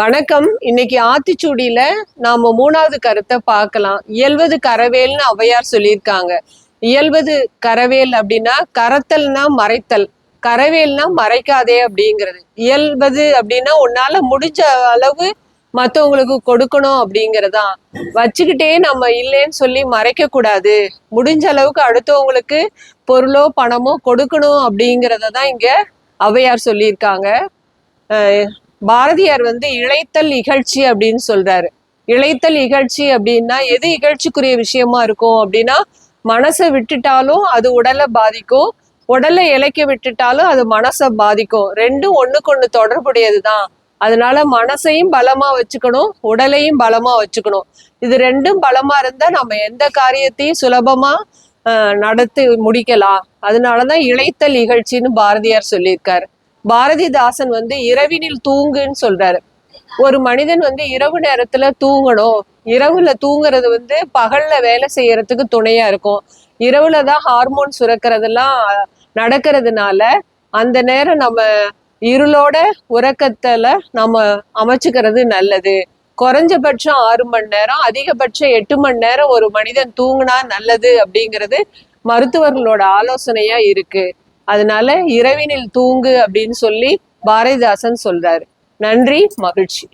வணக்கம். இன்னைக்கு ஆத்திச்சூடியில நாம மூணாவது கருத்தை பார்க்கலாம். இயல்வது கரவேல்னு ஔவையார் சொல்லியிருக்காங்க. இயல்வது கரவேல் அப்படின்னா கரத்தல்னா மறைத்தல் கரவேல்னா மறைக்காதே அப்படிங்கிறது. இயல்வது அப்படின்னா உன்னால முடிஞ்ச அளவு மற்றவங்களுக்கு கொடுக்கணும் அப்படிங்கிறதான். வச்சுக்கிட்டே நம்ம இல்லைன்னு சொல்லி மறைக்க கூடாது. முடிஞ்ச அளவுக்கு அடுத்தவங்களுக்கு பொருளோ பணமோ கொடுக்கணும் அப்படிங்கிறத தான் இங்க ஔவையார் சொல்லியிருக்காங்க. பாரதியார் வந்து இழைத்தல் இகழ்ச்சி அப்படின்னு சொல்றாரு. இழைத்தல் இகழ்ச்சி அப்படின்னா எது இகழ்ச்சிக்குரிய விஷயமா இருக்கும் அப்படின்னா மனசை விட்டுட்டாலும் அது உடலை பாதிக்கும் உடலை இழைக்க விட்டுட்டாலும் அது மனசை பாதிக்கும். ரெண்டும் ஒண்ணுக்கு ஒண்ணு தொடர்புடையது தான் அதனால மனசையும் பலமா வச்சுக்கணும் உடலையும் பலமா வச்சுக்கணும். இது ரெண்டும் பலமா இருந்தா நம்ம எந்த காரியத்தையும் சுலபமா நடத்தி முடிக்கலாம். அதனாலதான் இழைத்தல் இகழ்ச்சின்னு பாரதியார் சொல்லியிருக்காரு. பாரதிதாசன் வந்து இரவினில் தூங்குன்னு சொல்றாரு. ஒரு மனிதன் வந்து இரவு நேரத்துல தூங்கணும். இரவுல தூங்குறது வந்து பகல்ல வேலை செய்யறதுக்கு துணையா இருக்கும். இரவுல தான் ஹார்மோன் சுரக்கிறதெல்லாம் நடக்கிறதுனால அந்த நேரம் நம்ம இருளோட உறக்கத்துல நம்ம அமைச்சுக்கிறது நல்லது. குறைஞ்சபட்சம் ஆறு மணி நேரம் அதிகபட்சம் எட்டு மணி நேரம் ஒரு மனிதன் தூங்குனா நல்லது அப்படிங்கிறது மருத்துவர்களோட ஆலோசனையா இருக்கு. அதனால இரவினில் தூங்கு அப்படின்னு சொல்லி பாரதிதாசன் சொல்றாரு. நன்றி மகிழ்ச்சி.